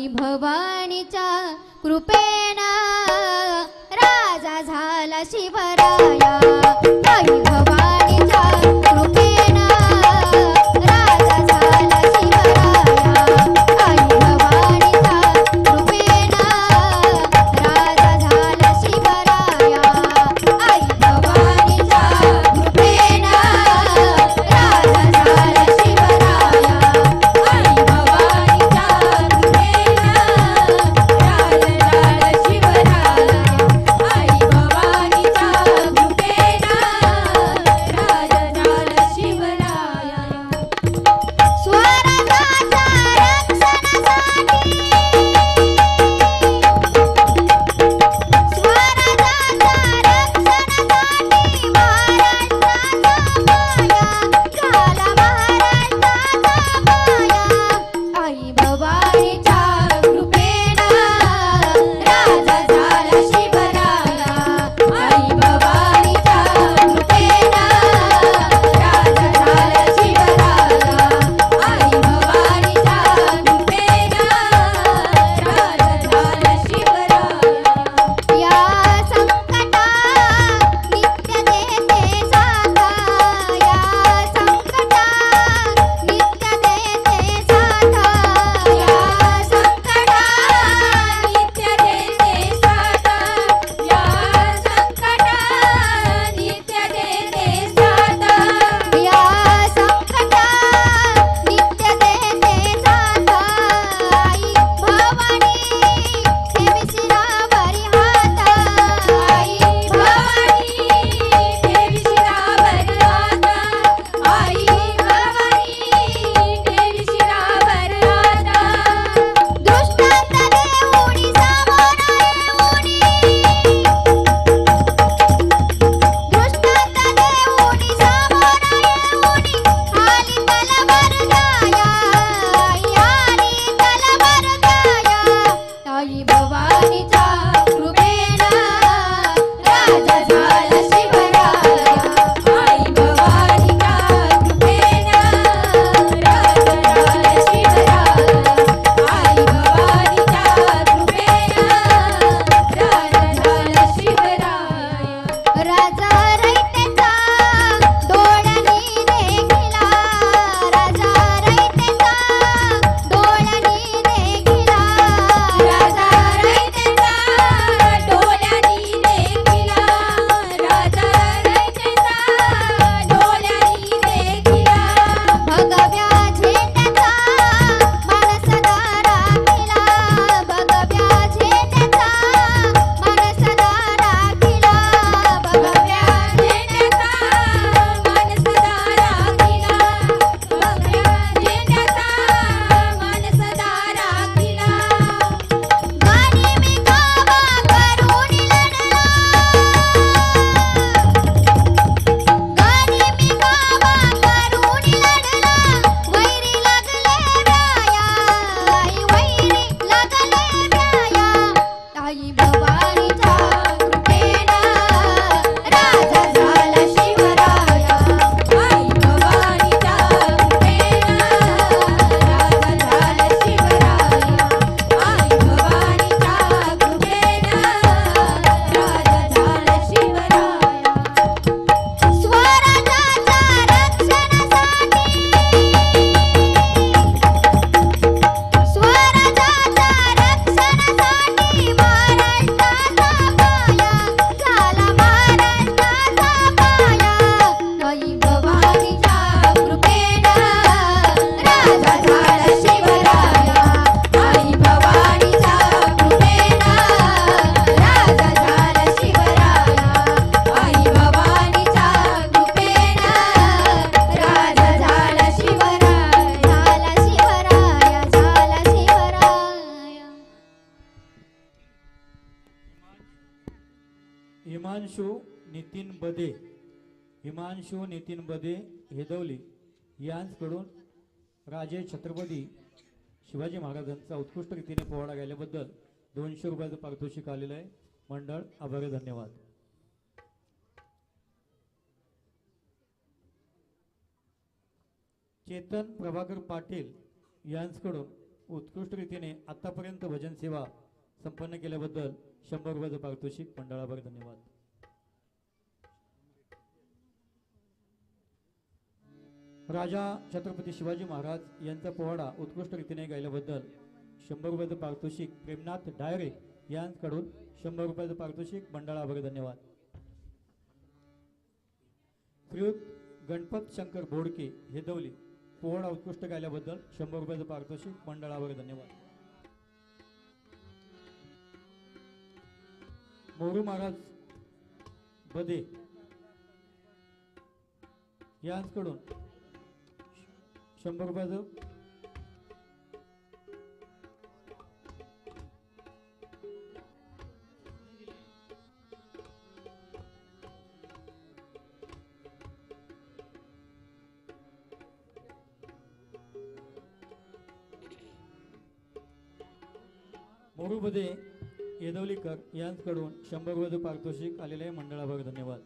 आई भवानीच्या कृपेना राजा झाला शिवराया. हिमांशु नितीन बदे. हिमांशु नितीन बदे हेदवली. यांचकडून राजे छत्रपती शिवाजी महाराजांचा उत्कृष्ट रीतीने पोवाडा गेल्याबद्दल दोनशे रुपयाचं पारितोषिक आलेलं आहे. मंडळ आभारी धन्यवाद. चेतन प्रभाकर पाटील यांचकडून उत्कृष्ट रीतीने आतापर्यंत भजन सेवा संपन्न केल्याबद्दल शंभर रुपयाचं पारितोषिक मंडळावर धन्यवाद. राजा छत्रपती शिवाजी महाराज यांचा पोवाडा उत्कृष्ट रीतीने गायल्याबद्दल शंभर रुपयाचं पारितोषिक प्रेमनाथ डायरे यांकडून शंभर रुपयाचं पारितोषिक मंडळावर धन्यवाद. श्रीयुत गणपत शंकर बोडके हेदवली पोवाडा उत्कृष्ट गायल्याबद्दल शंभर रुपयाचं पारितोषिक मंडळावर धन्यवाद. मोरू महाराज बदे यांकडून शंभर रुपयाचं मोरू बदे येदवलीकर यांकडून शंभर रुपयाचं पारितोषिक आलेले आहे मंडळावर धन्यवाद.